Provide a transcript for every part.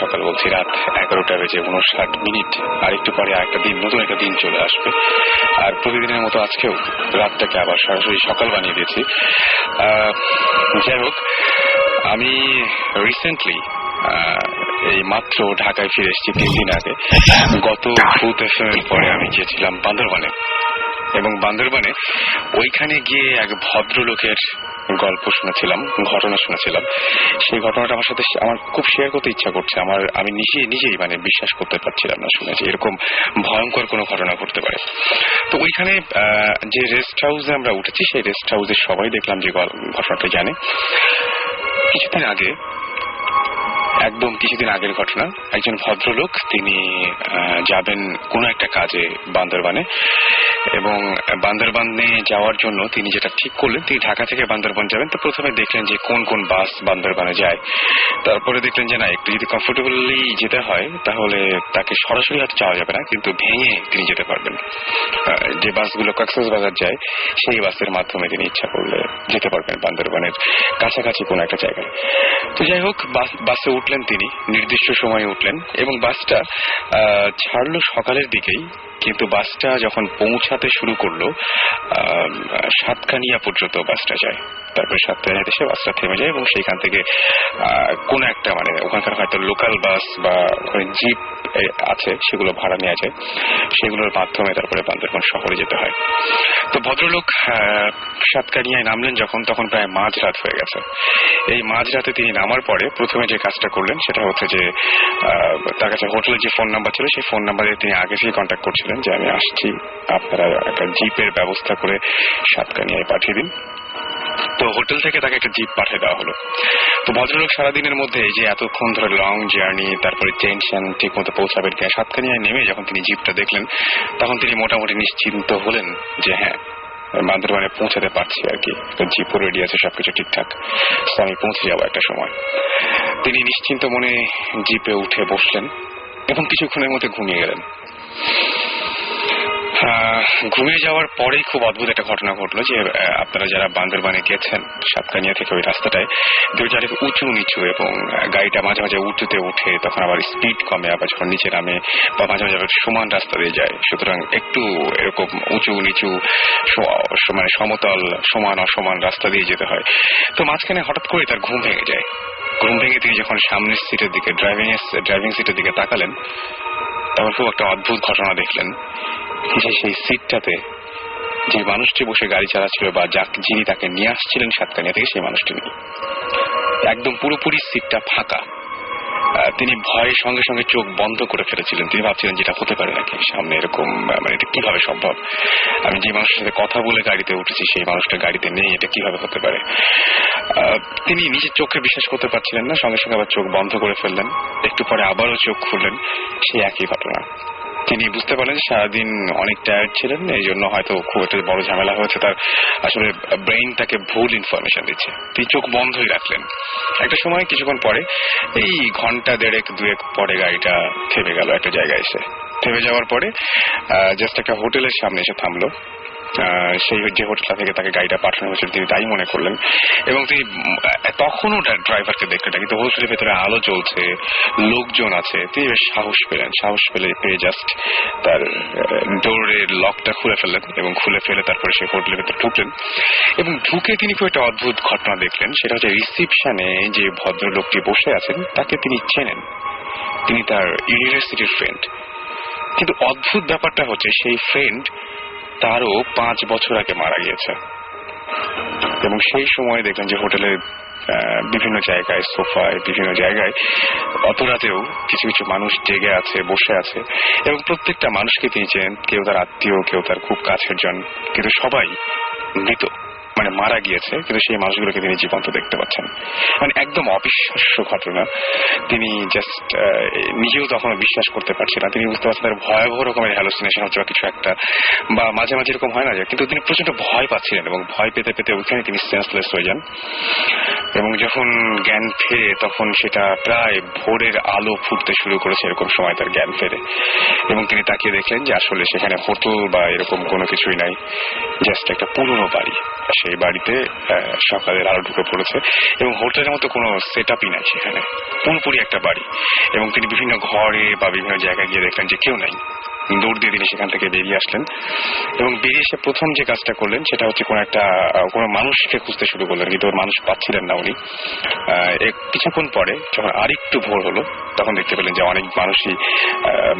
সকাল বলছি, রাত এগারোটা বেজে উনষাট মিনিট। আর একটু পরে একটা দিন, নতুন একটা দিন চলে আসবে। আর প্রতিদিনের মতো আজকেও রাতটাকে আবার সরাসরি সকাল বানিয়ে দিয়েছি। যাই হোক, আমি রিসেন্টলি এই মাত্র ঢাকায় ফিরে এসেছি তিন দিন আগে। গত ভূত এফএম এর পরে আমি গিয়েছিলাম বান্দরবানে। এবং বান্দরবানে ওইখানে গিয়ে এক ভদ্রলোকের গল্প শুনেছিলাম, ঘটনা শুনেছিলাম। সেই ঘটনাটা আমার সাথে আমার খুব শেয়ার করতে ইচ্ছা করছে। আমার, আমি নিজে, নিজেই মানে বিশ্বাস করতে পারছিলাম না শুনেছি এরকম ভয়ঙ্কর কোনো ঘটনা ঘটতে পারে। তো ওইখানে যে রেস্ট হাউসে আমরা উঠেছি, সেই রেস্ট হাউসে সবাই দেখলাম যে ঘটনাটা জানে। কিছুদিন আগে একদম কিছুদিন আগের ঘটনা। একজন ভদ্রলোক, তিনি যাবেন কোনো একটা কাজে বান্দরবানে এবং বান্দরবানে যাওয়ার জন্য তিনি যেটা ঠিক করলেন, তিনি ঢাকা থেকে বান্দরবান যাবেন। তো প্রথমে দেখলেন যে কোন কোন বাস বান্দরবানে যায়। তারপরে দেখলেন যে না, একটু যদি কমফোর্টেবলি যেতে হয়, তাহলে তাকে সরাসরি হয়তো যাওয়া যাবে না, কিন্তু ভেঙে তিনি যেতে পারবেন। যে বাসগুলো কক্সেস বাজার যায়, সেই বাসের মাধ্যমে তিনি ইচ্ছা করলে যেতে পারবেন বান্দরবানের কাছাকাছি কোনো একটা জায়গায়। তো যাই হোক, বাস- বাসে উঠলেন তিনি নির্দিষ্ট সময়ে উঠলেন এবং বাসটা ছাড়লো সকালের দিকেই। কিন্তু বাসটা যখন পৌঁছাতে শুরু করল আহ, সাতকানিয়া পর্যন্ত বাসটা যায়। তারপরে সাতকানিয়াতে এসে বাসটা থেমে যায় এবং সেইখান থেকে কোন একটা মানে ওখানকার হয়তো লোকাল বাস বা জিপ আছে সেগুলো ভাড়া নেওয়া যায়। সেগুলোর মাধ্যমে তারপরে বান্দরবান শহরে যেতে হয়। তো ভদ্রলোক সাতকানিয়ায় নামলেন যখন তখন প্রায় মাঝরাত হয়ে গেছে। এই মাঝরাতে তিনি নামার পরে প্রথমে যে কাজটা করলেন সেটা হচ্ছে যে তার কাছে হোটেলের যে ফোন নাম্বার ছিল সেই ফোন নাম্বারে তিনি আগে থেকে কন্ট্যাক্ট করছিলেন। যে আমি আসছি আপনারা একটা জিপের ব্যবস্থা করে সাতকানিয়ায় পাঠিয়ে দিন। তো হোটেল থেকে তাকে একটা জিপ পাঠিয়ে দেওয়া হলো। তো ভদ্রলোক সারাদিনের মধ্যে যে এতক্ষণ ধরে লং জার্নি তারপরে টেনশন ঠিক মতো পৌঁছাবেন কিনা সাতকানিয়ায় নেমে যখন তিনি জিপটা দেখলেন, তখন তিনি মোটামুটি নিশ্চিন্ত হলেন যে হ্যাঁ বান্দরবানে পৌঁছাতে পারছি আর কি। জিপও রেডি আছে, সবকিছু ঠিকঠাক। আমি পৌঁছে যাব একটা সময়। তিনি নিশ্চিন্ত মনে জিপে উঠে বসলেন এবং কিছুক্ষণের মধ্যে ঘুমিয়ে গেলেন। ঘুমিয়ে যাওয়ার পরেই খুব অদ্ভুত একটা ঘটনা ঘটলো যে আপনারা যারা বান্দরবানে গেছেন সাতকানিয়া থেকে ওই রাস্তাটায়, দুই চারিদিকে উঁচু নিচু এবং গাড়িটা মাঝে মাঝে উঁচুতে উঠে তখন আবার স্পিড কমে, আবার যখন নিচে নামে বা মাঝে মাঝে সমান রাস্তা দিয়ে যায়। সুতরাং একটু এরকম উঁচু নিচু মানে সমতল, সমান অসমান রাস্তা দিয়ে যেতে হয়। তো মাঝখানে হঠাৎ করে তার ঘুম ভেঙে যায়। ঘুম ভেঙে তিনি যখন সামনের সিটের দিকে ড্রাইভিং ড্রাইভিং সিটের দিকে তাকালেন, তখন খুব একটা অদ্ভুত ঘটনা দেখলেন। যে সেই সিটটাতে যে মানুষটি বসে গাড়ি চালাচ্ছিল বা যাক- যিনি তাকে নিয়ে আসছিলেন সাতকানিয়া থেকে সেই মানুষটি নেই। একদম পুরোপুরি সিটটা ফাঁকা। তিনি ভয়ের সঙ্গে সঙ্গে চোখ বন্ধ করে ফেলেছিলেন। তিনি ভাবছিলেন যেটা হতে পারে নাকি সামনে এরকম মানে এটা কীভাবে সম্ভব? আমি যে মানুষের সাথে কথা বলে গাড়িতে উঠেছি, সেই মানুষটা গাড়িতে নেই, এটা কীভাবে হতে পারে? তিনি নিজের চোখে বিশ্বাস করতে পারছিলেন না, সঙ্গে সঙ্গে আবার চোখ বন্ধ করে ফেললেন। একটু পরে আবারও চোখ খুললেন। সেই একই ঘটনা। তিনি বুঝতে পারলেন সারাদিন অনেক টায়ার্ড ছিলেন এই জন্য হয়তো খুব একটা বড় ঝামেলা হয়েছে। তার আসলে ব্রেইন তাকে ভুল ইনফরমেশন দিচ্ছে। তিনি চোখ বন্ধই রাখলেন। একটা সময় কিছুক্ষণ পরে এই ঘণ্টা দেড়েক, দুয়েক পরে গাড়িটা থেমে গেল একটা জায়গায় এসে। থেমে যাওয়ার পরে জাস্ট একটা হোটেলের সামনে এসে থামলো। সেই যে হোটেলটা থেকে তাকে গাড়িটা পাঠানো হয়েছিল, তিনি তাই মনে করলেন। এবং তিনি তখনও ড্রাইভারকে দেখলেন কিন্তু হোটেলের ভেতরে আলো জ্বলছে, লোকজন আছে। তিনি বেশ সাহস পেলেন, সাহস পেলে পেয়ে জাস্ট তার ডোরের লকটা খুলে ফেললেন এবং খুলে ফেলে তারপরে সেই হোটেলের ভেতরে ঢুকলেন। এবং ঢুকে তিনি খুব একটা অদ্ভুত ঘটনা দেখলেন, সেটা হচ্ছে রিসিপশনে যে ভদ্রলোকটি বসে আছেন, তাকে তিনি চেনেন। তিনি তার ইউনিভার্সিটির ফ্রেন্ড কিন্তু অদ্ভুত ব্যাপারটা হচ্ছে, সেই ফ্রেন্ড তারও পাঁচ বছর আগে মারা গিয়েছে। এবং সেই সময় দেখলেন যে হোটেলে বিভিন্ন জায়গায়, সোফায়, বিভিন্ন জায়গায় অত রাতেও কিছু কিছু মানুষ জেগে আছে, বসে আছে। এবং প্রত্যেকটা মানুষকে তিনি চেনেন, কেউ তার আত্মীয়, কেউ তার খুব কাছের জন, কিন্তু সবাই মৃত। মানে মারা গিয়েছে, কিন্তু সেই মানুষগুলোকে তিনি জীবন্ত দেখতে পাচ্ছেন। মানে একদম অবিশ্বাস্য ঘটনা। তিনি জাস্ট নিজেও তখনও বিশ্বাস করতে পারছেন না। তিনি বুঝতে পারছেন তার ভয়াবহ রকমের হ্যালোসিনেশন হচ্ছে বা কিছু একটা। বা মাঝে মাঝে এরকম হয় না যে, কিন্তু তিনি প্রচণ্ড ভয় পাচ্ছিলেন এবং ভয় পেতে পেতে ওইখানে তিনি সেন্সলেস হয়ে যান। এবং যখন জ্ঞান ফেরে, তখন সেটা প্রায় ভোরের আলো ফুটতে শুরু করেছে এরকম সময় তার জ্ঞান ফেরে। এবং তিনি তাকিয়ে দেখলেন যে আসলে সেখানে হোটেল বা এরকম কোনো কিছুই নাই। জাস্ট একটা পুরনো বাড়ি। সেই বাড়িতে সকালের আলো ঢুকে পড়েছে এবং হোটেলের মতো কোনো সেট আপই নাই সেখানে। পুরোপুরি একটা বাড়ি এবং তিনি বিভিন্ন ঘরে বা বিভিন্ন জায়গায় গিয়ে দেখলেন যে কেউ নাই। দৌড় দিয়ে তিনি সেখান থেকে বেরিয়ে আসলেন। এবং বেরিয়ে এসে প্রথম যে কাজটা করলেন, সেটা হচ্ছে কোনো একটা, কোনো মানুষকে খুঁজতে শুরু করলেন, কিন্তু মানুষ পাচ্ছিলেন না উনি। কিছুক্ষণ পরে যখন আরেকটু ভোর হলো, তখন দেখতে পেলেন যে অনেক মানুষই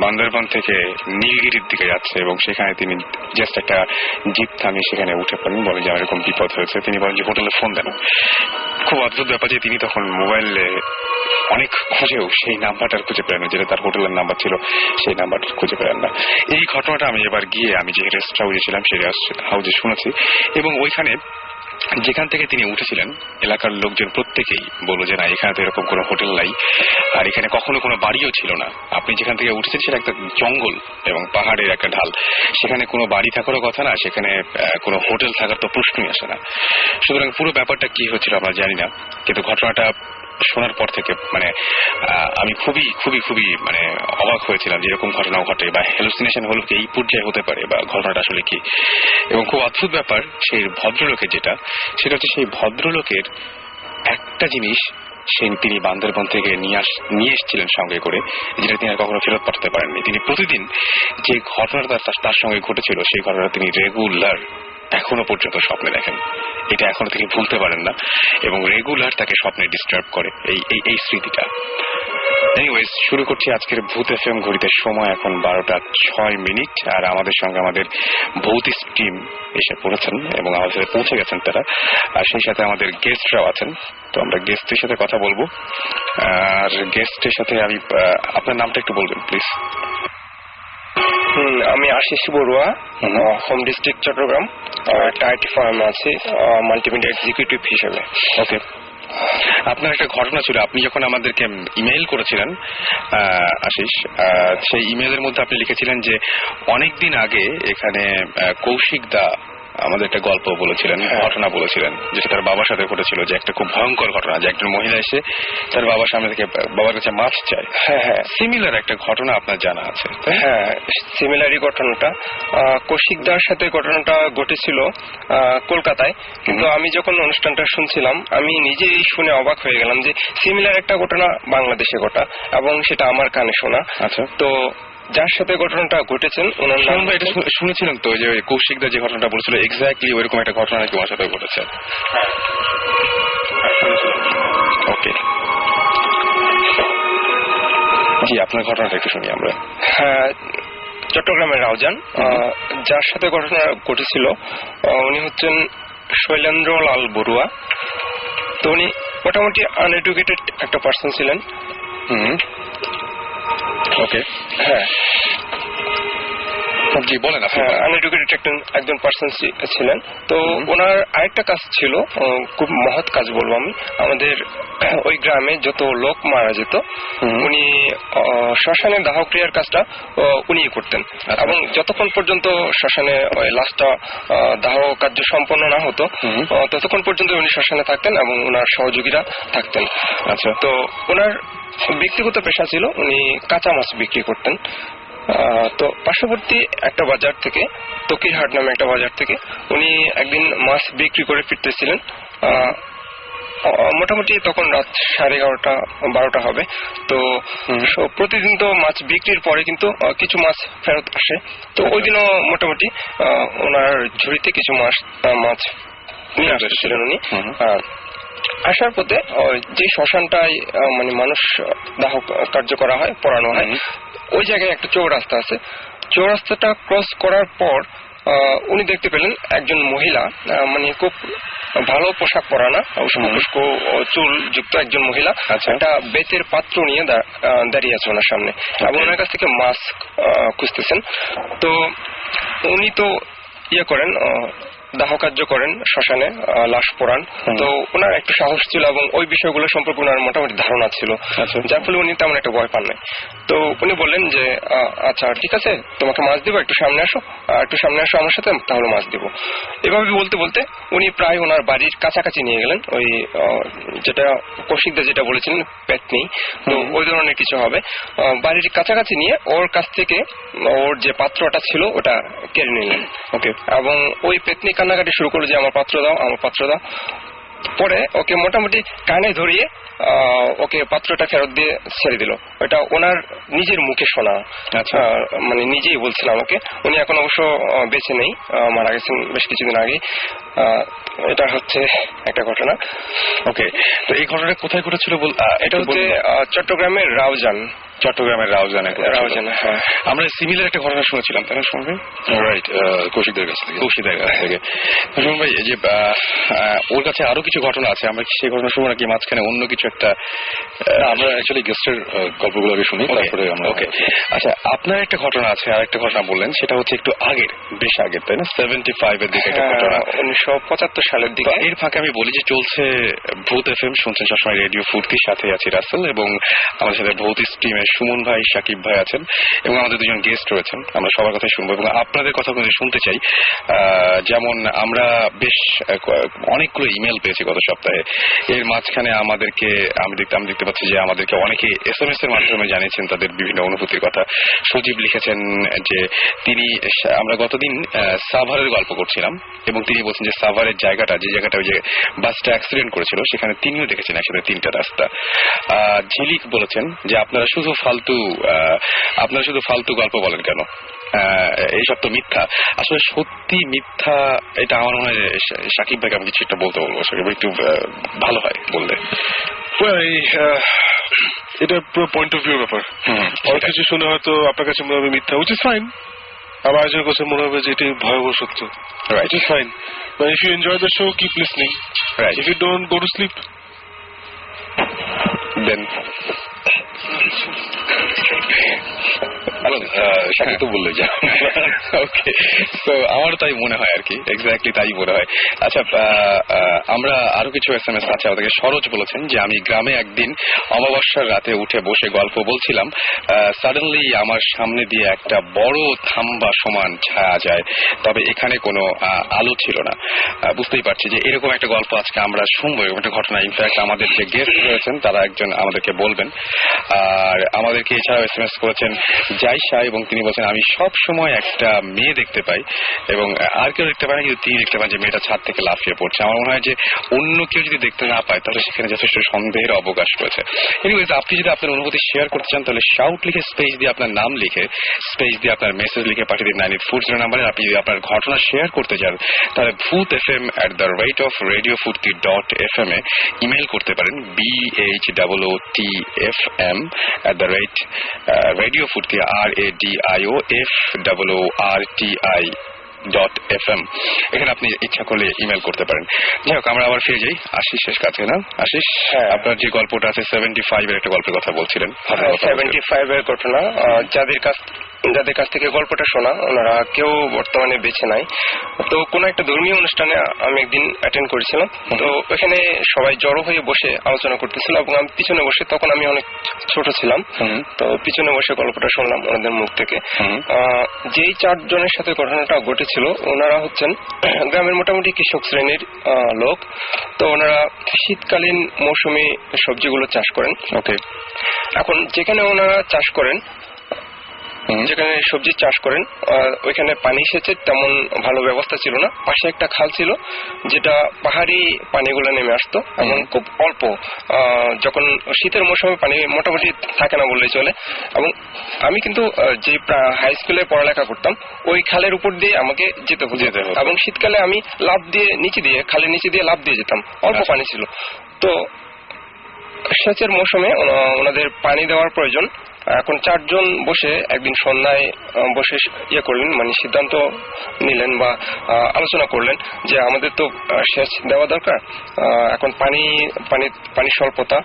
বান্দরবান থেকে নীলগিরির দিকে যাচ্ছে এবং সেখানে তিনি জাস্ট একটা জিপ থামিয়ে সেখানে উঠে পড়েন বলেন যে আমার এরকম বিপদ হয়েছে। তিনি বলেন যে হোটেলে ফোন দেন। খুব অদ্ভুত ব্যাপার যে তিনি তখন মোবাইলে অনেক খুঁজেও সেই নাম্বারটা খুঁজে পেলেন যেটা তার হোটেলের নাম্বার ছিল, সেই নাম্বারটা খুঁজে পেলেন না। এই ঘটনাটা আমি এবার গিয়ে আমি যে রেস্ট হাউসে ছিলাম, সেই রেস্ট হাউসে শুনেছি এবং ওইখানে যেখান থেকে তিনি উঠেছিলেন, এলাকার লোকজন প্রত্যেকেই বলল যে, না, এখানে তো এরকম কোনো হোটেল নাই। আর এখানে কখনো কোনো বাড়িও ছিল না। আপনি যেখান থেকে উঠেছেন, সেটা একটা জঙ্গল এবং পাহাড়ের একটা ঢাল। সেখানে কোনো বাড়ি থাকারও কথা না, সেখানে কোনো হোটেল থাকার তো প্রশ্নই আসে না। সুতরাং পুরো ব্যাপারটা কি হচ্ছিল আমরা জানি না। কিন্তু ঘটনাটা শোনার পর থেকে মানে আমি খুবই খুবই খুবই মানে অবাক হয়েছিলাম যে এরকম ঘটনা ঘটে বা হ্যালুসিনেশন হলো কি এই পর্যায়ে হতে পারে বা ঘটনাটা আসলে কি। এবং খুব অদ্ভুত ব্যাপার, সেই ভদ্রলোকের যেটা, সেটা হচ্ছে সেই ভদ্রলোকের একটা জিনিস সে তিনি বান্দরবন থেকে নিয়ে এসেছিলেন সঙ্গে করে, যেটা তিনি আর কখনো ফেরত পাঠাতে পারেননি। তিনি প্রতিদিন যে ঘটনাটা তার সঙ্গে ঘটেছিল, সেই ঘটনা তিনি রেগুলার এখনও পর্যন্ত স্বপ্নে দেখেন। এটা এখনও তিনি ভুলতে পারেন না এবং রেগুলার তাকে স্বপ্নে ডিস্টার্ব করে এই এই স্মৃতিটা। এনিওয়েজ শুরু করছি আজকের ভূত এফ এম ঘড়িতে। সময় এখন বারোটা ছয় মিনিট আর আমাদের সঙ্গে আমাদের ভৌতিক টিম এসে পড়েছেন এবং আমাদের সাথে পৌঁছে গেছেন তারা। আর সেই সাথে আমাদের গেস্টরাও আছেন। তো আমরা গেস্টের সাথে কথা বলব। আর গেস্টের সাথে আমি আপনার নামটা একটু বলবেন প্লিজ আমি আশিস বড়ুয়া হোম। ডিস্ট্রিক্ট চট্টগ্রাম একটা আইটি ফার্মে আছি মাল্টিমিডিয়া এক্সিকিউটিভ হিসেবে। ওকে। আপনার একটা ঘটনা ছিল আপনি যখন আমাদেরকে ইমেইল করেছিলেন আহ, আশিস আহ, সেই ইমেইলের মধ্যে আপনি লিখেছিলেন যে অনেকদিন আগে এখানে আহ, কৌশিক দা আমাদের একটা গল্প বলেছিলেন ঘটনা বলেছিলেন যেটা তার বাবার সাথে ঘটেছিল যে একটা খুব ভয়ঙ্কর ঘটনা যে একজন মহিলা এসে তার বাবার সামনে থেকে বাবার কাছে মাছ চায়। হ্যাঁ হ্যাঁ। সিমিলার একটা ঘটনা আপনার জানা আছে হ্যাঁ সিমিলারই ঘটনাটা। কৌশিকদার সাথে ঘটনাটা ঘটেছিল কলকাতায়। কিন্তু আমি যখন অনুষ্ঠানটা শুনছিলাম আমি নিজেই শুনে অবাক হয়ে গেলাম যে সিমিলার একটা ঘটনা বাংলাদেশে ঘটা এবং সেটা আমার কানে শোনা। আচ্ছা। তো যার সাথে ঘটনাটা ঘটেছেন ওনার নাম এটা শু- শুনেছিলেন তো যে কৌশিক দা যে ঘটনাটা বলেছিল এক্স্যাক্টলি ওইরকম একটা ঘটনা নাকি ওনার সাথে ঘটেছে। ওকে জি আপনার ঘটনাটা একটু শুনি আমরা। হ্যাঁ, চট্টগ্রামের রাউজান। যার সাথে ঘটনা ঘটেছিল উনি হচ্ছেন শৈলেন্দ্র লাল বড়ুয়া। তো উনি মোটামুটি আনএডুকেটেড একটা পার্সন ছিলেন। হুম। ওকে হ্যাঁ। জি বলেন আপনি। হ্যাঁ আনএডুকেটেড একজন একজন পার্সন ছিলেন। তো ওনার আরেকটা কাজ ছিল খুব মহৎ কাজ বলব আমি। আমাদের ওই গ্রামে যত লোক মারা যেত উনি আহ, শ্মশানে দাহ ক্রিয়ার কাজটা উনিই করতেন। আচ্ছা। এবং যতক্ষণ পর্যন্ত শ্মশানে ওই লাশটা দাহ কার্য সম্পন্ন না হতো ততক্ষণ পর্যন্ত উনি শ্মশানে থাকতেন এবং ওনার সহযোগীরা থাকতেন। আচ্ছা। তো ওনার ব্যক্তিগত পেশা ছিল উনি কাঁচা মাছ বিক্রি করতেন। তো পার্শ্ববর্তী একটা বাজার থেকে তকিরহাট নামে একটা বাজার থেকে উনি একদিন মাছ বিক্রি করে ফিরতেছিলেন। মোটামুটি তখন রাত সাড়ে এগারোটা বারোটা হবে। তো প্রতিদিন তো মাছ বিক্রির পরে কিন্তু কিছু মাছ ফেরত আসে। তো ওই দিনও মোটামুটি আহ, ওনার ঝুড়িতে কিছু মাছ মাছ নিয়ে আসতেছিলেন উনি। আহ, আসার পথে ওই যে শ্মশানটায় মানে মানুষ দাহ কার্য করা হয় পড়ানো হয় ওই জায়গায় একটা চৌরাস্তা আছে। চৌরাস্তাটা ক্রস করার পর উনি দেখতে পেলেন একজন মহিলা মানে খুব ভালো পোশাক পরা না উস্কো হুম। চুল যুক্ত একজন মহিলা আচ্ছা। একটা বেতের পাত্র নিয়ে দাঁড়িয়ে আছে ওনার সামনে। এবং ওনার কাছ থেকে মাস্ক খুঁজতেছেন। তো উনি তো ইয়ে করেন দাহ কার্য করেন শ্মশানে লাশ পোড়ান। তো ওনার একটা সাহস ছিল এবং ওই বিষয়গুলো সম্পর্কে ওনার মোটামুটি ধারণা ছিল। আচ্ছা। যার ফলে উনি তেমন একটা ভয় পান নাই। তো উনি বললেন যে আচ্ছা ঠিক আছে তোমাকে মাছ দিব একটু সামনে আসো একটু সামনে আসো আমার সাথে তাহলে মাছ দিব। এভাবে বলতে বলতে উনি প্রায় ওনার বাড়ির কাছাকাছি নিয়ে গেলেন ওই যেটা কৌশিকদা যেটা বলেছিলেন পেতনি। তো ওই ধরনের কিছু হবে। বাড়ির কাছাকাছি নিয়ে ওর কাছ থেকে ওর যে পাত্রটা ছিল ওটা কেড়ে নিলেন। ওকে। এবং ওই পেতনি কান্নাকাটি শুরু করল যে আমার পাত্র দাও আমার পাত্র দাও। পরে ওকে মোটামুটি কানে ধরিয়ে ওকে পাত্রটা ফেরত দিয়ে ছেড়ে দিল। ওটা ওনার নিজের মুখে শোনা। আচ্ছা। মানে নিজেই বলছিল আমাকে উনি এখন অবশ্য বেঁচে নেই। মারা গেছেন বেশ কিছুদিন আগে এটা হচ্ছে একটা ঘটনা। ওকে তো এই ঘটনাটা কোথায় ঘটেছিল এটা হচ্ছে চট্টগ্রামের রাউজান। চট্টগ্রামের রাউজানে। রাউজান হ্যাঁ। আমরা সিমিলার একটা ঘটনা শুনেছিলাম তাই না শুনবে রাইট কৌশিকদের কাছ থেকে। কৌশিকের কাছ থেকে। শুনুন ভাই যে ওর কাছে আরও কিছু ঘটনা আছে আমরা সেই ঘটনা শুনব নাকি মাঝখানে অন্য কিছু একটা আমরা অ্যাকচুয়ালি গেস্টের গল্পগুলো আগে শুনি তারপরে আমরা ওকে আচ্ছা আপনার একটা ঘটনা আছে আর একটা ঘটনা বললেন সেটা হচ্ছে একটু আগের বেশ আগের তাই না? সেভেন্টি ফাইভ এর দিকে একটা ঘটনা। উনিশশো পঁচাত্তর সালের দিকে। এর ফাঁকে আমি বলি যে চলছে ভূত এফ এম শুনছেন সবসময় রেডিও ফুর্তির সাথে আছি রাসেল এবং আমাদের সাথে ভৌতিক টিমের সুমন ভাই, সাকিব ভাই আছেন এবং আমাদের দুজন গেস্ট রয়েছেন। আমরা সবার কথাই শুনব এবং আপনাদের কথা শুনতে চাই যেমন আমরা বেশ অনেকগুলো ইমেল পেয়েছি গত সপ্তাহে। এর মাঝখানে আমাদেরকে, আমি দেখতে আমি দেখতে পাচ্ছি যে আমাদেরকে অনেকে এস এম এস এর মাধ্যমে জানিয়েছেন তাদের বিভিন্ন অনুভূতির কথা। সজীব লিখেছেন যে তিনি, আমরা গতদিন সাভারের গল্প করছিলাম এবং তিনি বলছেন যে সাভারের জায়গাটা, যে জায়গাটা ওই যে বাসটা অ্যাক্সিডেন্ট করেছিল, সেখানে তিনিও দেখেছেন একসাথে তিনটা রাস্তা। ঝিলিক বলেছেন যে আপনারা শুধু ফালতু আপনারা শুধু ফালতু গল্প বলেন কেন? এইসব তো মিথ্যা। আসলে সত্যি মিথ্যা এটা আমার মনে হয় সাকিব ভাইকে আমি কিছু একটা বলতে বলব। সাকিব ভাই একটু ভালো হয় বললে। এটা পুরো পয়েন্ট অফ ভিউ ব্যাপার। অনেক কিছু শুনে হয়তো আপনার কাছে মনে হবে মিথ্যা ইজ ফাইন আবার একজনের কাছে মনে হবে যে এটি ভয়াবহ সত্য. Which is fine But if you enjoy the show, keep listening. Right. If you don't, go to sleep. Thank you. তো বললে যা ওকে তো আমারও তাই মনে হয় আর কি। এক্স্যাক্টলি তাই মনে হয়। আচ্ছা আমরা আরও কিছু এস এম এস আছে আমাদেরকে। সরোজ বলেছেন যে, আমি গ্রামে একদিন অমাবস্যার রাতে উঠে বসে গল্প বলছিলাম সাডেনলি আমার সামনে দিয়ে একটা বড় থাম্বা সমান ছায়া যায়। তবে এখানে কোনো আলো ছিল না। বুঝতেই পারছি যে, এরকম একটা গল্প আজকে আমরা শুনব, এরকম একটা ঘটনা। ইনফ্যাক্ট আমাদের যে গেস্ট রয়েছেন, তারা একজন আমাদেরকে বলবেন। আর আমাদেরকে এছাড়াও এস এম এস করেছেন জাইশা এবং তিনি বলছেন, আমি সব সময় একটা মেয়ে দেখতে পাই এবং আর কেউ দেখতে পায় না, কিন্তু তিনি দেখতে পান যে মেয়েটা ছাদ থেকে লাফিয়ে পড়ছে। আমার মনে হয় যে অন্য কেউ যদি দেখতে না পায়, তাহলে সেখানে যথেষ্ট সন্দেহের অবকাশ রয়েছে। আপনি যদি আপনার অনুভূতি শেয়ার করতে চান, তাহলে শাউট লিখে স্পেস দিয়ে আপনার নাম লিখে স্পেস দিয়ে আপনার মেসেজ লিখে পাঠিয়ে দিন নাইন এইট ফোর জিরো নাম্বারে। আপনি যদি আপনার ঘটনা শেয়ার করতে চান, তাহলে Bhoot F M at the rate of radio Foorti dot F M A email করতে পারেন B H double O T F M at the rate radio Foorti R A D I O F double O R T I dot F M এখানে আপনি ইচ্ছা করলে email করতে পারেন। যাই হোক আমরা আবার ফিরে যাই। আশিসের কাছে না? আশিস হ্যাঁ। আপনার যে গল্পটা আছে সেভেন্টি ফাইভ এর একটা গল্পের কথা বলছিলেন। সেভেন্টি ফাইভ এর ঘটনা যাদের কাছ যাদের কাছ থেকে গল্পটা শোনা। ওনারা কেউ বর্তমানে বেছে নাই। তো কোনো একটা ধর্মীয় অনুষ্ঠানে আমি একদিন অ্যাটেন্ড করেছিলাম। তো ওখানে সবাই জড়ো হয়ে বসে আলোচনা করতেছিল এবং আমি পিছনে বসে তখন আমি অনেক ছোট ছিলাম। তো পিছনে বসে গল্পটা শুনলাম ওনাদের মুখ থেকে। আহ, যেই চারজনের সাথে ঘটনাটা ঘটেছিল ওনারা হচ্ছেন গ্রামের মোটামুটি কৃষক শ্রেণির লোক। তো ওনারা শীতকালীন মৌসুমী সবজিগুলো চাষ করেন। ওকে। এখন যেখানে ওনারা চাষ করেন যেখানে সবজি চাষ করেন ওইখানে পানি সেচের তেমন ভালো ব্যবস্থা ছিল না। পাশে একটা খাল ছিল যেটা পাহাড়ি পানিগুলো নেমে আসতো এবং খুব অল্প যখন শীতের মৌসুমে পানি মোটামুটি থাকে না বললেই চলে। এবং আমি কিন্তু যে হাই স্কুলে পড়ালেখা করতাম ওই খালের উপর দিয়ে আমাকে যেতে হতো। যেতে হতো। এবং শীতকালে আমি লাভ দিয়ে নিচে দিয়ে খালের নিচে দিয়ে লাভ দিয়ে যেতাম। অল্প আচ্ছা। পানি ছিল। তো সেচের মৌসুমে ওনাদের পানি দেওয়ার প্রয়োজন এখন চারজন বসে একদিন সন্ধ্যায় বসে ইয়ে করলেন মানে সিদ্ধান্ত নিলেন বা আলোচনা করলেন যে আমাদের তো সেচ দেওয়া দরকার এখন পানি পানি পানি স্বল্পতা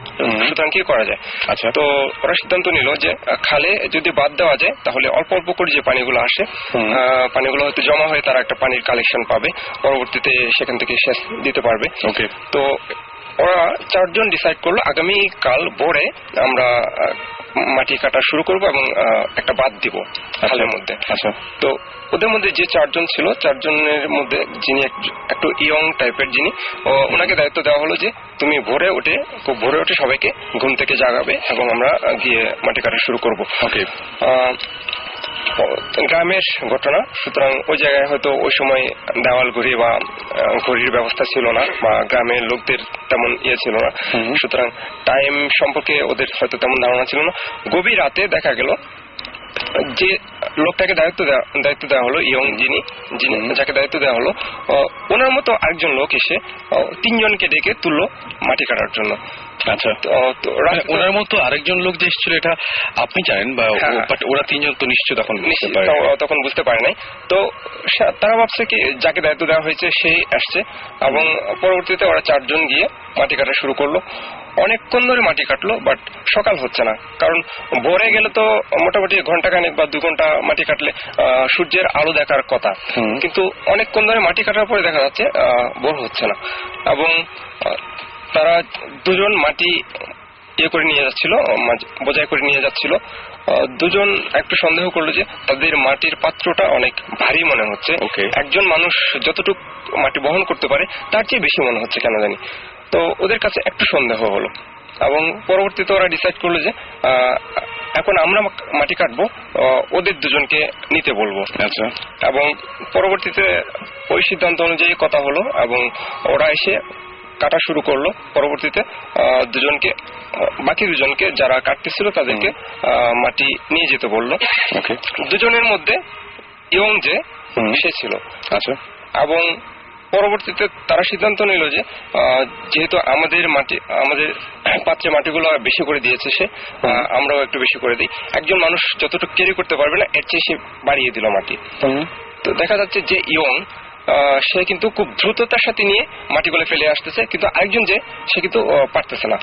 সুতরাং কি করা যায়? আচ্ছা। তো ওরা সিদ্ধান্ত নিল যে খালে যদি বাদ দেওয়া যায় তাহলে অল্প অল্প করে যে পানিগুলো আসে পানিগুলো হয়তো জমা হয়ে তারা একটা পানির কালেকশন পাবে পরবর্তীতে সেখান থেকে সেচ দিতে পারবে। ওকে তো ওরা চারজন ডিসাইড করল আগামী কাল ভোরে আমরা মাটি কাটা শুরু করব এবং একটা বাদ দিব খালের মধ্যে। আচ্ছা। তো ওদের মধ্যে যে চারজন ছিল চারজনের মধ্যে যিনি এক- একটু ইয়ং টাইপের যিনি ওনাকে দায়িত্ব দেওয়া হলো যে তুমি ভোরে উঠে খুব ভোরে উঠে সবাইকে ঘুম থেকে জাগাবে এবং আমরা গিয়ে মাটি কাটা শুরু করব। গ্রামের ঘটনা। সুতরাং ওই জায়গায় হয়তো ওই সময় দেওয়াল ঘড়ি বা ঘড়ির ব্যবস্থা ছিল না বা গ্রামের লোকদের তেমন ইয়ে ছিল না। সুতরাং টাইম সম্পর্কে ওদের হয়তো তেমন ধারণা ছিল না। গভীর রাতে দেখা গেল যে লোকটাকে দায়িত্ব দেওয়া দায়িত্ব দেওয়া হলো ইয়ং যিনি যিনি যাকে দায়িত্ব দেওয়া হলো ওনার মতো আরেকজন লোক এসে তিনজনকে ডেকে তুললো মাটি কাটার জন্য। আচ্ছা। মানে ওনার মতো আরেকজন লোক যে এসেছিল এটা আপনি জানেন বা ও- হ্যাঁ। ওরা তিনজন তো নিশ্চয় তখন তখন বুঝতে পারে নাই। তো তারা ভাবছে কি যাকে দায়িত্ব দেওয়া হয়েছে সেই আসছে। এবং পরবর্তীতে ওরা চারজন গিয়ে মাটি কাটা শুরু করল। অনেকক্ষণ ধরে মাটি কাটলো বাট সকাল হচ্ছে না। কারণ ভোরে গেলে তো মোটামুটি ঘণ্টা খানেক বা দু ঘণ্টা মাটি কাটলে সূর্যের আলো দেখার কথা। কিন্তু অনেকক্ষণ ধরে মাটি কাটার পরে দেখা যাচ্ছে ভোর হচ্ছে না। এবং তারা দুজন মাটি ইয়ে করে নিয়ে যাচ্ছিল বোঝাই করে নিয়ে যাচ্ছিল। দুজন একটু সন্দেহ করল যে তাদের মাটির পাত্রটা অনেক ভারী মনে হচ্ছে. একজন মানুষ যতটুকু মাটি বহন করতে পারে তার চেয়ে বেশি মনে হচ্ছে কেন জানি। তো ওদের কাছে একটু সন্দেহ হলো। এবং পরবর্তীতে ওরা ডিসাইড করল যে এখন আমরা মাটি কাটবো ওদের দুজনকে নিতে বলব। আচ্ছা। এবং পরবর্তীতে ওই সিদ্ধান্ত অনুযায়ী কথা হলো এবং ওরা এসে কাটা শুরু করল। পরবর্তীতে দুজনকে বাকি দুজনকে যারা কাটতেছিল তাদেরকে মাটি নিয়ে যেতে বলল। দুজনের মধ্যে ইয়ং যে। সে ছিল। আচ্ছা। এবং পরবর্তীতে তারা সিদ্ধান্ত নিল যে যেহেতু আমাদের মাটি আমাদের পাত্রে মাটিগুলো বেশি করে দিয়েছে সে আমরাও একটু বেশি করে দিই। একজন মানুষ যতটুকু ক্যারি করতে পারবে না এর চেয়ে সে বাড়িয়ে দিল মাটি। তো দেখা যাচ্ছে যে ইয়ং সে কিন্তু খুব দ্রুততার সাথে নিয়ে মাটিগুলো ফেলে আসতেছে কিন্তু আরেকজন যে সে কিন্তু পারতেছে না।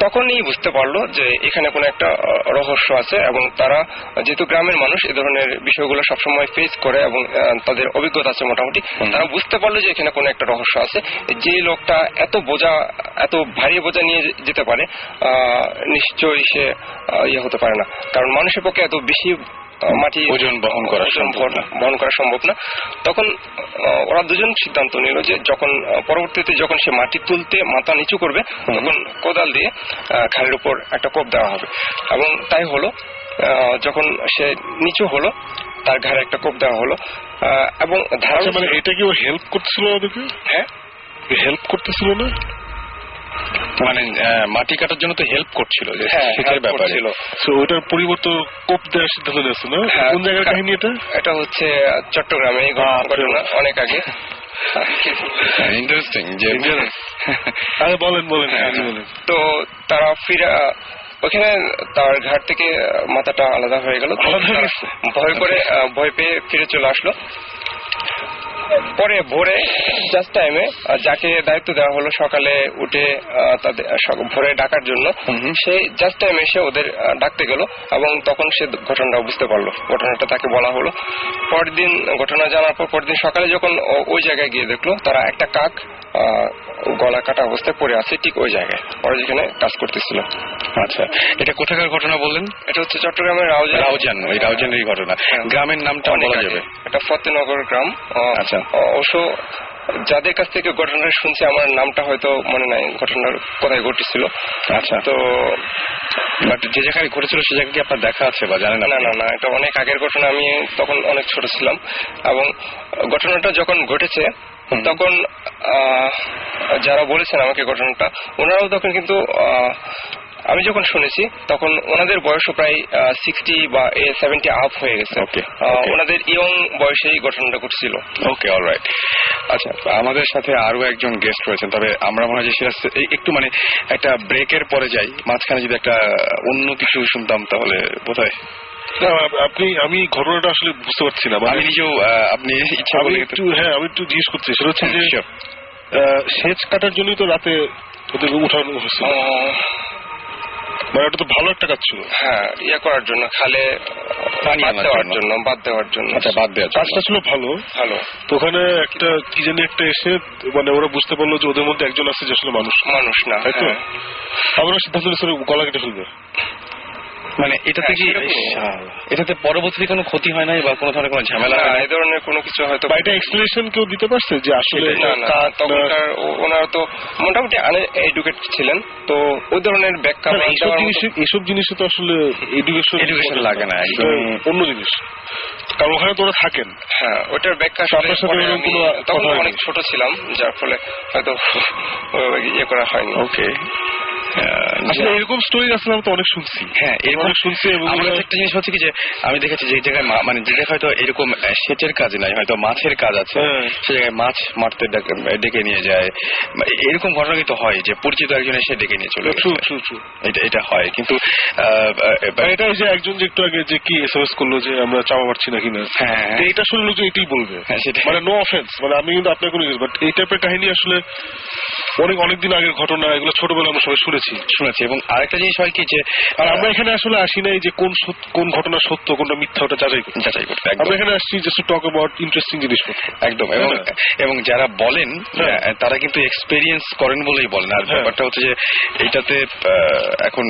তখনই বুঝতে পারল যে এখানে কোনো একটা রহস্য আছে এবং তারা যেহেতু গ্রামের মানুষ এ ধরনের বিষয়গুলো সবসময় ফেস করে এবং তাদের অভিজ্ঞতা আছে মোটামুটি তারা বুঝতে পারল যে এখানে কোনো একটা রহস্য আছে। যে লোকটা এত বোঝা এত ভারী বোঝা নিয়ে যেতে পারে আহ, নিশ্চয়ই সে ইয়ে হতে পারে না। কারণ মানুষের পক্ষে এত বেশি মাটি ওজন বহন করা সম্ভব বহন- করা সম্ভব না। তখন ওরা দুজন সিদ্ধান্ত নিল যে যখন পরবর্তীতে যখন সে মাটি তুলতে মাথা নিচু করবে তখন কোদাল দিয়ে ঘাড়ের উপর একটা কোপ দেওয়া হবে। এবং তাই হলো যখন সে নিচু হলো তার ঘাড়ে একটা কোপ দেওয়া হলো এবং আচ্ছা ধারণা মানে এটা কি ও হেল্প করতেছিল ওদেরকে? হ্যাঁ। হেল্প করতেছিল না? মানে মাটি কাটার জন্য তো হেল্প করছিল যে হ্যাঁ সেটার ব্যাপারে। তো ওইটার পরিবর্তন কোপ দেওয়ার সিদ্ধান্ত নিয়েছে না? হ্যাঁ, কোন জায়গার কাহিনী এটা? এটা হচ্ছে চট্টগ্রামে ঘটনা- আচ্ছা। ঘটনা অনেক আগে। ইন্টারেস্টিং যে আরে বলেন বলেন হ্যাঁ, বলেন। তো তারা ফিরে ওখানে তার ঘাট থেকে মাথাটা আলাদা হয়ে গেল। হয়ে? ভয় করে ভয় পেয়ে ফিরে চলে আসলো। পরে ভোরে জাস্ট টাইমে যাকে দায়িত্ব দেওয়া হলো সকালে উঠে তাদের ভোরে ডাকার জন্য। সে জাস্ট টাইমে এসে ওদের ডাকতে গেল এবং তখন সে ঘটনাটা বুঝতে পারল ঘটনাটা তাকে বলা হলো পরদিন দিন ঘটনা জানার পর পরদিন দিন সকালে যখন ওই জায়গায় গিয়ে দেখল তারা একটা কাক গলা কাটা অবস্থায় পড়ে আছে ঠিক ওই জায়গায়। ওরা যেখানে কাজ করতেছিল। আচ্ছা এটা কোথাকার ঘটনা বললেন? এটা হচ্ছে চট্টগ্রামের রাউজান। রাউজান ওই রাউজানের ঘটনা। হ্যাঁ। গ্রামের নামটা অনেক বলা যাবে। এটা ফতেনগর গ্রাম। আচ্ছা। অবশ্য যাদের কাছ থেকে ঘটনাটা শুনছি আমার নামটা হয়তো মনে নাই ঘটনার কোথায় ঘটেছিল। আচ্ছা। তো বাট যে জায়গায় ঘটেছিল সে জায়গায় কি আপনার দেখা আছে বা জানেন না না না এটা অনেক আগের ঘটনা আমি তখন অনেক ছোট ছিলাম। এবং ঘটনাটা যখন ঘটেছে। তখন যারা বলেছেন আমাকে ঘটনাটা ওনারাও তখন কিন্তু আমি যখন শুনেছি তখন ওনাদের বয়সও প্রায় সিক্সটি বা সেভেন্টি আপ হয়ে গেছে। Okay. ওনাদের ইয়ং বয়সেই ঘটনাটা ঘটছিল। ওকে অলরাইট আচ্ছা আমাদের সাথে আরও একজন গেস্ট রয়েছেন তবে আমরা মনে হয় যে একটু মানে একটা ব্রেকের পরে যাই। মাঝখানে যদি একটা অন্য কিছু শুনতাম তাহলে বোধহয় না, আপনি আমি ঘটনাটা আসলে বুঝতে পারছি না মানে আমি নিজেও আপনি ইচ্ছা আমি একটু হ্যাঁ আমি একটু জিজ্ঞেস করছি সেটা হচ্ছে যে সেচ কাটার জন্যই তো রাতে ওদেরকে উঠানো হয়েছিল মানে ওটা তো ভালো একটা কাজ ছিল। হ্যাঁ ইয়ে করার জন্য খালে পানি দেওয়ার জন্য। বাদ দেওয়ার জন্য। আচ্ছা বাদ দেওয়া কাজটা ছিল ভালো। ভালো। তো ওখানে একটা কি জানি একটা এসে মানে ওরা বুঝতে পারল যে ওদের মধ্যে একজন আছে যে আসলে মানুষ। মানুষ না তাই তো? হ্যাঁ। আমরা সিদ্ধান্ত গলা কেটে ফেলবে। মানে এটাতে কি হ্যাঁ, এটাতে পরবর্তীতে কোনো ক্ষতি হয় নাই বা কোনো ধরনের কোনো ঝামেলা না এই ধরনের কোনো কিছু হয়তো বা এটা এক্সপ্লেনেশন কেউ দিতে পারছে যে আসলে না না তখনকার ওনারা তো মোটামুটি এডুকেট ছিলেন তো ওই ধরনের ব্যাখ্যা না, এইসব জিনিস এইসব জিনিসে তো আসলে এডুকেশন Education লাগে না, অন্য জিনিস। কারণ ওখানে তো ওরা থাকেন। হ্যাঁ ওটার ব্যাখ্যা তখন অনেক ছোট ছিলাম যার ফলে হয়তো ইয়ে করা হয়নি। ওকে আসলে এরকম স্টোরি আসলে আমি তো অনেক শুনছি। হ্যাঁ এরকম অনেক শুনছি এবং একটা জিনিস হচ্ছে কি যে আমি দেখেছি যে জায়গায় মানে যে জায়গায় হয়তো এরকম সেচের কাজ নাই হয়তো মাছের কাজ আছে হ্যাঁ। সে জায়গায় মাছ মারতে ডেকে নিয়ে যায়। এরকম ঘটনা কিন্তু হয় যে পরিচিত একজন এসে ডেকে নিয়ে চলে ট্রু ট্রু ট্রু এটা এটা হয় কিন্তু এটা যে একজন যে একটু আগে যে কি এসএমএস করল যে আমরা চাওয়া পারছি না কিনা হ্যাঁ। তো এটা শুনে লোকজন এটাই বলবে। হ্যাঁ। মানে নো অফেন্স মানে আমি কিন্তু আপনার কোনো বাট এই টাইপের কাহিনী আসলে অনেক অনেক দিন আগের ঘটনা এগুলো ছোটবেলা আমরা সবাই শুনেছি। শুনেছি। এবং আরেকটা জিনিস হয় কি যে আর আমরা এখানে আসলে আসি নাই যে কোন কোন ঘটনা সত্য কোনটা মিথ্যা ওটা যাচাই যাচাই করতে আমরা এখানে আসছি জাস্ট টক অ্যাবাউট ইন্টারেস্টিং জিনিসপত্র। একদম এবং হ্যাঁ। এবং যারা বলেন হ্যাঁ। তারা কিন্তু এক্সপেরিয়েন্স করেন বলেই বলেন। আর হ্যাঁ। ব্যাপারটা হচ্ছে যে এইটাতে এখন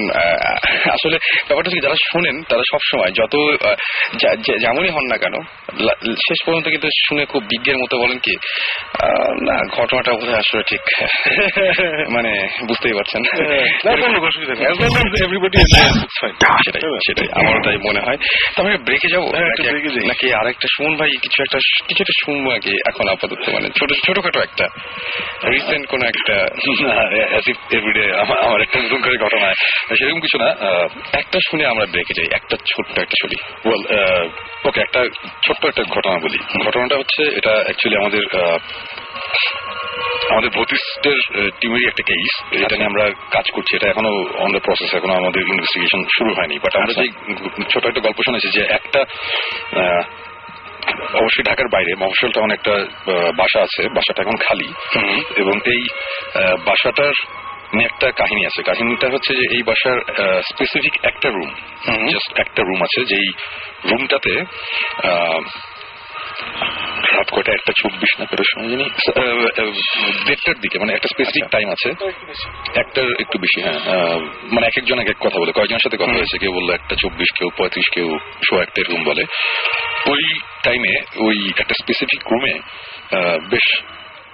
আসলে ব্যাপারটা হচ্ছে যারা শুনেন তারা সব সময় যত যেমনই হন না কেন শেষ পর্যন্ত কিন্তু শুনে খুব বিজ্ঞের মতো বলেন কি আহ, না ঘটনাটা বোধহয় আসলে ঠিক মানে বুঝতেই পারছেন। কোনো অসুবিধা নেই। As everybody enjoys, it's সেটাই সেটাই। আমারও তাই মনে হয়। ব্রেকে যাব? হ্যাঁ, নাকি- আরেকটা সুমন ভাই কিছু একটা কিছু একটা শুনব নাকি এখন আপাতত মানে ছোট ছোটখাটো একটা। রিসেন্ট কোন একটা এভরিডে আমার একটা নতুন করে ঘটনা। সেরকম কিছু না একটা শুনে আমরা ব্রেকে যাই একটা ছোট্ট একটা শুনি। ওয়েল ওকে একটা ছোট্ট একটা ঘটনা বলি। ঘটনাটা হচ্ছে এটা অ্যাকচুয়ালি আমাদের আমাদের ভৌতিস্টের টিমেরই একটা কেস এটা নিয়ে আমরা কাজ করছি। এটা এখনও অন দ্য প্রসেস এখনও আমাদের ইনভেস্টিগেশন শুরু হয়নি। বাট আমরা যে ছোট একটা গল্প শুনেছি যে একটা অবশ্যই ঢাকার বাইরে মফস্বল টাউন একটা বাসা আছে বাসাটা এখন খালি। এবং এই বাসাটার নিয়ে একটা কাহিনী আছে। কাহিনীটা হচ্ছে যে এই বাসার স্পেসিফিক একটা রুম জাস্ট একটা রুম আছে যেই রুমটাতে রাত কয়টা একটা চব্বিশ না পেরোর সময় জানি। দেড়টার দিকে মানে একটা স্পেসিফিক টাইম আছে। একটার একটু বেশি হ্যাঁ। মানে এক একজন এক এক কথা বলে। কয়েকজনের সাথে কথা হয়েছে কেউ বলল একটা চব্বিশ কেউ পঁয়ত্রিশ কেউ শো একটা এরকম বলে। ওই টাইমে ওই একটা স্পেসিফিক রুমে বেশ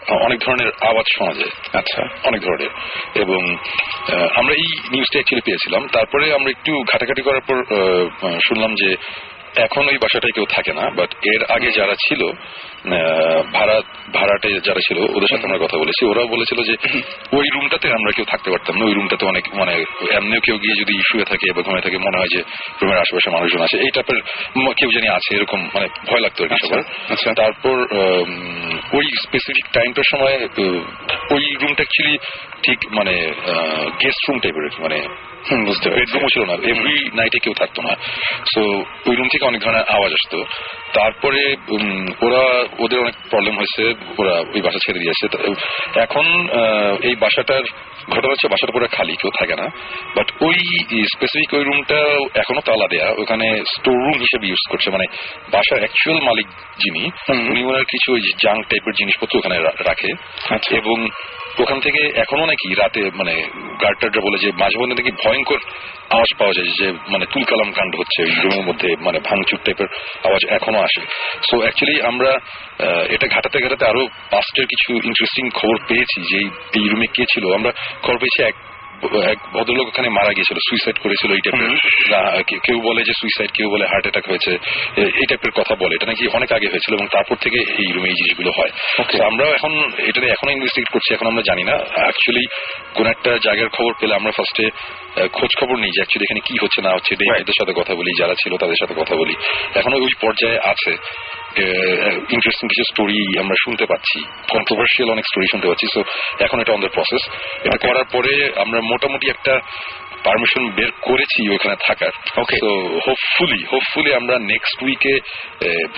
অনেক ধরনের আওয়াজ শোনা যায়। আচ্ছা। অনেক ধরনের। এবং আমরা এই নিউজটা অ্যাকচুয়ালি পেয়েছিলাম। তারপরে আমরা একটু ঘাটাঘাটি করার পর শুনলাম যে এখন ওই বাসাটায় কেউ থাকে না বাট এর আগে যারা ছিল ভাড়া ভাড়াটে যারা ছিল ওদের সাথে আমরা কথা বলেছি। ওরাও বলেছিল যে ওই রুমটাতে আমরা কেউ থাকতে পারতাম না ওই রুমটাতে অনেক মানে এমনিও কেউ গিয়ে যদি শুয়ে থাকে বা ঘুমিয়ে থাকে মনে হয় যে রুমের আশেপাশে মানুষজন আছে। এই টাইপের কেউ জানি আছে এরকম মানে ভয় লাগতো আর কি আচ্ছা, সবার। আচ্ছা। তারপর ওই স্পেসিফিক টাইমটার সময় ওই রুমটা অ্যাকচুয়ালি ঠিক মানে গেস্ট রুম টাইপের মানে বুঝতে বেডরুমও ছিল না এভরি নাইটে কেউ থাকতো না। সো ওই রুম থেকে অনেক ধরনের আওয়াজ আসতো। তারপরে ওরা ওদের অনেক প্রবলেম হয়েছে ওরা ওই বাসা ছেড়ে দিয়েছে এখন এই বাসাটার ঘটনা হচ্ছে বাসাটা পুরো খালি কেউ থাকে না। বাট ওই স্পেসিফিক ওই রুমটা এখনও তালা দেয়া। ওখানে স্টোর রুম হিসেবে ইউজ করছে। মানে বাসার অ্যাকচুয়াল মালিক যিনি। উনি ওনার কিছু ওই জাং টাইপের জিনিসপত্র ওখানে রাখে। আচ্ছা। এবং ওখান থেকে এখনও নাকি রাতে মানে গার্ডটাররা বলে যে মাঝে মধ্যে নাকি ভয়ঙ্কর আওয়াজ পাওয়া যায় যে মানে তুলকালাম কাণ্ড হচ্ছে রুমের মধ্যে মানে ভাঙচুর টাইপের আওয়াজ এখনও আসে। সো অ্যাকচুয়ালি আমরা এটা ঘাটাতে ঘাটাতে আরও পাস্টের কিছু ইন্টারেস্টিং খবর পেয়েছি যে এই রুমে কে ছিল। আমরা খবর পেয়েছি এক এক ভদ্রলোক ওখানে মারা গিয়েছিল সুইসাইড করেছিল এই টাইপের কেউ বলে যে সুইসাইড কেউ বলে হার্ট অ্যাটাক হয়েছে এই টাইপের কথা বলে। এটা নাকি অনেক আগে হয়েছিল এবং তারপর থেকে এই রুমে এই জিনিসগুলো হয়। তো আমরা এখন এটা এখনও ইনভেস্টিগেট করছি এখন আমরা জানি না। অ্যাকচুয়ালি কোন একটা জায়গার খবর পেলে আমরা ফার্স্টে খোঁজ খবর নিই যে অ্যাকচুয়ালি এখানে কি হচ্ছে না হচ্ছে ডেভিডদের সাথে কথা বলি যারা ছিল তাদের সাথে কথা বলি। এখনও ওই পর্যায়ে আছে। ইন্টারেস্টিং কিছু স্টোরি আমরা শুনতে পাচ্ছি। কন্ট্রোভার্সিয়াল অনেক স্টোরি শুনতে পাচ্ছি। সো এখন এটা অন দ্য প্রসেস এটা করার পরে আমরা মোটামুটি একটা পারমিশন বের করেছি ওখানে থাকার। Okay. তো হোপফুলি হোপফুলি আমরা নেক্সট উইকে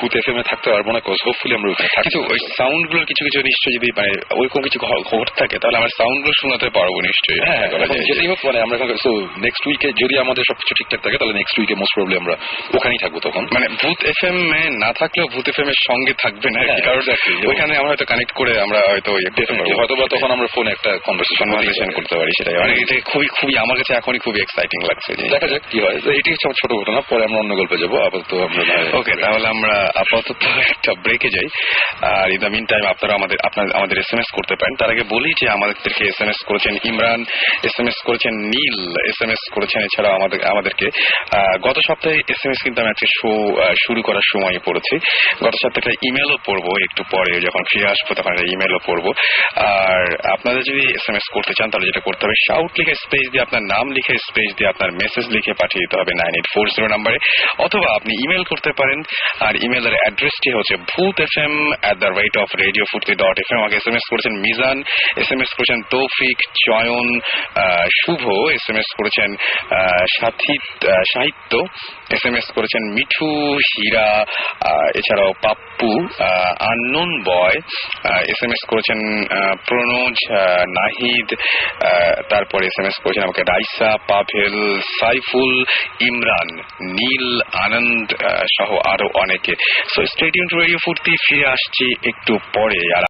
ভূত এফ এম এ থাকতে পারব না কজ হোপফুলি আমরা ওখানে থাকতে কিন্তু ওই সাউন্ডগুলোর কিছু কিছু নিশ্চয়ই যদি মানে ওইরকম কিছু ঘ- খবর থাকে তাহলে আমরা সাউন্ডগুলো শোনাতে পারব নিশ্চয়ই। হ্যাঁ বলা এখন যায় যে- যেটাই হোক মানে আমরা সো নেক্সট উইকে যদি আমাদের সবকিছু ঠিকঠাক থাকে তাহলে নেক্সট উইকে মোস্ট প্রবলি আমরা ওখানেই থাকব তখন। মানে ভূত এফ এম এ না থাকলেও ভূত এফ এম এর সঙ্গে থাকবে কি হ্যাঁ, কারণ. ওইখানে আমরা হয়তো কানেক্ট করে আমরা হয়তো ইয়ে হয়তো বা তখন আমরা ফোনে একটা কনভারসেশন করতে পারি। সেটাই। মানে এটা খুবই খুবই আমার কাছে এখন এখনই খুবই এক্সাইটিং লাগছে দেখা যাক কি হয়। এটি হচ্ছে আমার ছোট ঘটনা পরে আমরা অন্য গল্পে যাব। আপাতত আমরা ওকে তাহলে আমরা আপাতত একটা ব্রেকে যাই। আর ইন দ্য মিন টাইম আপনারা আমাদের আপনার আমাদের এস এম এস করতে পারেন। তার আগে বলি যে আমাদেরকে এস এম এস করেছেন ইমরান এস এম এস করেছেন নীল এস এম এস করেছেন এছাড়াও আমাদের আমাদেরকে। গত সপ্তাহে এস এম এস কিন্তু আমি একটা শো শুরু করার সময় পড়েছি। গত সপ্তাহে একটা ইমেলও পড়ব একটু পরে যখন ফিরে আসব তখন একটা ইমেলও পড়ব। আর আপনারা যদি এস এম এস করতে চান তাহলে যেটা করতে হবে শাউট লিখে স্পেস দিয়ে আপনার নাম লিখে স্পেস দিয়ে আপনার মেসেজ লিখে পাঠিয়ে দিতে হবে নাইন এইট ফোর জিরো নাম্বারে, অথবা আপনি ইমেল করতে পারেন। আর ইমেলের অ্যাড্রেসটি হচ্ছে Bhoot F M at the rate of radio Foorti dot F M আমাকে এস এম এস করেছেন মিজান এস এম এস করেছেন তৌফিক, চয়ন শুভ। এস এম এস করেছেন সাথী সাহিত্য। এস এম এস করেছেন মিঠু হীরা এছাড়াও Pappu unknown boy S M S করেছেন আহ, নাহিদ তারপরে এস এম এস করেছেন আমাকে রাইসা পাভেল সাইফুল ইমরান নীল আনন্দ সহ আরও অনেকে। সো স্টেডিয়াম রেডিও ফুর্তি ফিরে আসছি একটু পরে। আর